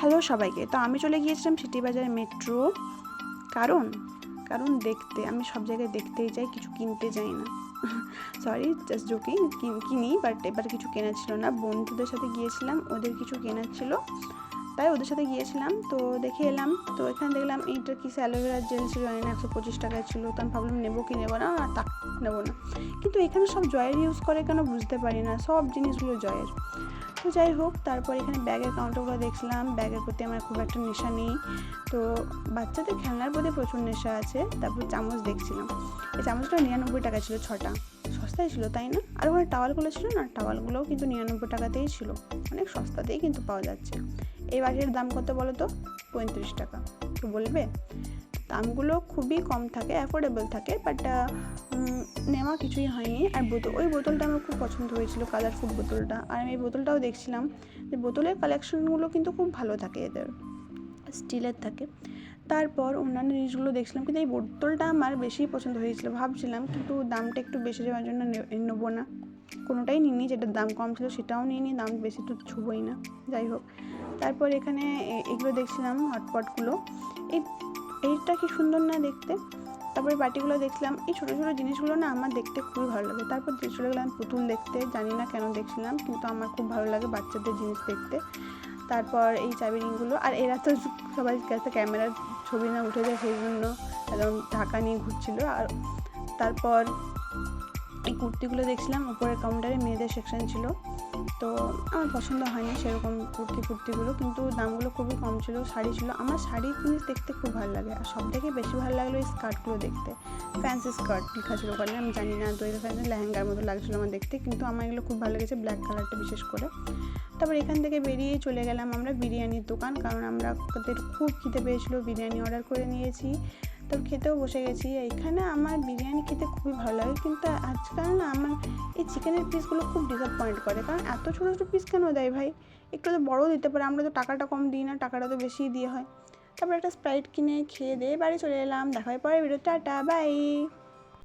Hello সবাইকে। তো আমি চলে গিয়েছিলাম সিটি বাজার মেট্রো। কারণ? কারণ দেখতে, আমি সব জায়গায় দেখতেই যাই, কিছু কিনতে যাই না। সরি জাস্ট জোকিং কিনি বাট এবার কিছু কেনা ছিল না। বন্ধুদের সাথে গিয়েছিলাম, ওদের কিছু কেনার ছিল। তাই ওদের সাথে গিয়েছিলাম, তো দেখে এলাম। তো এখানে দেখলাম এইটা কি অ্যালোভেরা জেল ছিল, জানি একশো পঁচিশ টাকায় ছিল। তো আমি ভাবলাম, নেব কি নেব না? না তা নেব না। কিন্তু এখানে সব জয়ের ইউজ করে কেন বুঝতে পারি না। সব জিনিসগুলো জয়ের। তো যাই হোক, তারপর এখানে ব্যাগের কাউন্টারগুলো দেখছিলাম ব্যাগের প্রতি আমার খুব একটা নেশা নেই। তো বাচ্চাদের খেলনার প্রতি প্রচুর নেশা আছে। তারপর চামচ দেখছিলাম। এই চামচটা নিরানব্বই টাকা ছিল, ছটা। সস্তায় ছিল, তাই না? আর ওখানে টাওয়ালগুলো ছিল না? টাওয়ালগুলোও কিন্তু নিরানব্বই টাকাতেই ছিল। অনেক সস্তাতেই কিন্তু পাওয়া যাচ্ছে। এই বাটির দাম কত বলো তো? পঁয়ত্রিশ টাকা। তো বলবে, দামগুলো খুবই কম থাকে অ্যাফোর্ডেবল থাকে বাট নেওয়া কিছুই হয়নি। আর বোতল ওই বোতলটা আমার খুব পছন্দ হয়েছিল কালারফুল বোতলটা। আর আমি এই বোতলটাও দেখছিলাম যে বোতলের কালেকশনগুলো কিন্তু খুব ভালো থাকে এদের, স্টিলের থাকে। তারপর অন্যান্য জিনিসগুলো দেখছিলাম, কিন্তু এই বোতলটা আমার বেশি পছন্দ হয়েছিল। ভাবছিলাম, কিন্তু দামটা একটু বেশি যাওয়ার জন্য নেব না। কোনোটাই নিইনি, যেটার দাম কম ছিল সেটাও নিইনি, দাম বেশি তো ছুবোই না, যাই হোক। তারপর এখানে এগুলো দেখছিলাম, হটপটগুলো। এই, এইটা কি সুন্দর না দেখতে? তারপরে বাটিগুলো দেখলাম, এই ছোটো ছোটো জিনিসগুলো না আমার দেখতে খুবই ভালো লাগে। তারপর চলে গেলাম পুতুল দেখতে, জানি না কেন দেখছিলাম, কিন্তু আমার খুব ভালো লাগে বাচ্চাদের জিনিস দেখতে। তারপর এই চাবি রিংগুলো, আর এরা তো সবাই কাছে ক্যামেরার ছবি না উঠে যায়, সেই জন্য একদম ঢাকা নিয়ে ঘুরছিল। আর তারপর এই কুর্তিগুলো দেখছিলাম, উপরের কাউন্টারে মেয়েদের সেকশন ছিল। তো আমার পছন্দ হয়নি সেরকম কুর্তি কুর্তিগুলো, কিন্তু দামগুলো খুবই কম ছিল, শাড়ি ছিল। আমার শাড়ির জিনিস দেখতে খুব ভালো লাগে, আর সব থেকে বেশি ভালো লাগল এই স্কার্টগুলো দেখতে। ফ্যান্সি স্কার্ট লেখা ছিল ওখানে, আমি জানি না, তো এখানে লেহেঙ্গার মতো লাগছিল আমার দেখতে, কিন্তু আমার এগুলো খুব ভালো লেগেছে ব্ল্যাক কালারটা বিশেষ করে। তারপর এখান থেকে বেরিয়ে চলে গেলাম আমরা বিরিয়ানির দোকান, কারণ আমরা খুব খিদে পেয়েছিলো, বিরিয়ানি অর্ডার করে নিয়েছি। তো খেতেও বসে গেছি। এখানে আমার বিরিয়ানি খেতে খুবই ভালো লাগে, কিন্তু আজকাল না আমার এই চিকেনের পিসগুলো খুব ডিসঅ্যাপয়েন্ট করে। কারণ এত ছোটো ছোটো পিস কেন দেয় ভাই? একটু তো বড়ও দিতে পারে, আমরা তো টাকাটা কম দিই না, টাকাটা তো বেশিই দিয়ে হয়। তারপর একটা স্প্রাইট কিনে খেয়ে দিয়ে বাড়ি চলে এলাম, দেখা হয় পরে ভিডিও টাটা বাই